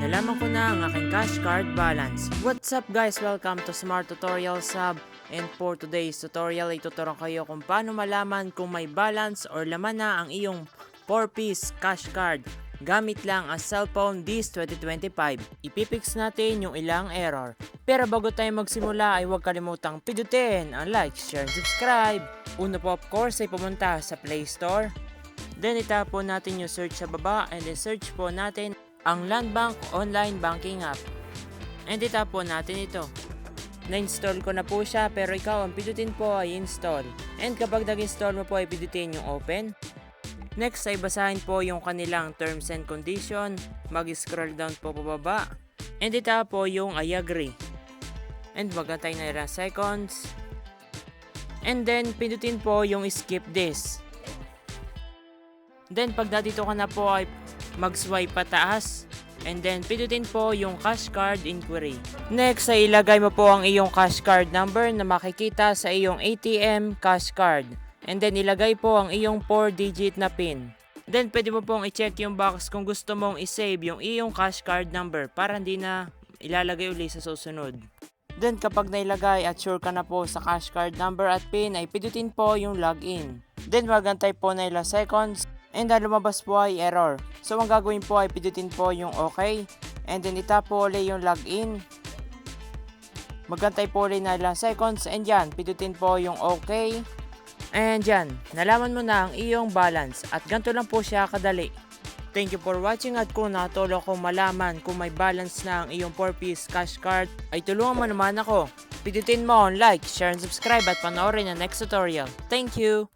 Nalaman ko na ang aking cash card balance. What's up guys? Welcome to Smart Tutorial Sub. And for today's tutorial, ituturuan kayo kung paano malaman kung may balance or laman na ang iyong 4-piece cash card gamit lang ang cellphone this 2025. Ipipix natin yung ilang error. Pero bago tayo magsimula ay huwag kalimutang pidutin ang like, share, and subscribe. Una po of course ay pumunta sa Play Store. Then itap po natin yung search sa baba and then search po natin ang Landbank Online Banking App. And itap po natin ito. Na-install ko na po siya pero ikaw ang pidutin po ay install. And kapag nag-install mo po ay pidutin yung open. Next ay basahin po yung kanilang terms and condition. Mag-scroll down po pababa. And itap po yung I agree. And magantay na ilang seconds. And then pindutin po yung skip this. Then pag dito ka na po ay mag-swipe pataas. And then pindutin po yung cash card inquiry. Next ay ilagay mo po ang iyong cash card number na makikita sa iyong ATM cash card. And then ilagay po ang iyong 4-digit na PIN. Then pwede mo pong i-check yung box kung gusto mong i-save yung iyong cash card number para hindi na ilalagay uli sa susunod. Then kapag nailagay at sure ka na po sa cash card number at PIN ay pidutin po yung login. Then magantay po na ilang seconds and ang lumabas po ay error. So ang gagawin po ay pidutin po yung okay and then itap po ulit yung login. Magantay po ulit na ilang seconds and yan, pidutin po yung okay. And yan, nalaman mo na ang iyong balance at ganito lang po siya kadali. Thank you for watching at kung natulong ko malaman kung may balance na ang iyong 4-piece cash card, ay tulungan mo naman ako. Pidutin mo ang like, share, and subscribe at panoorin ang next tutorial. Thank you!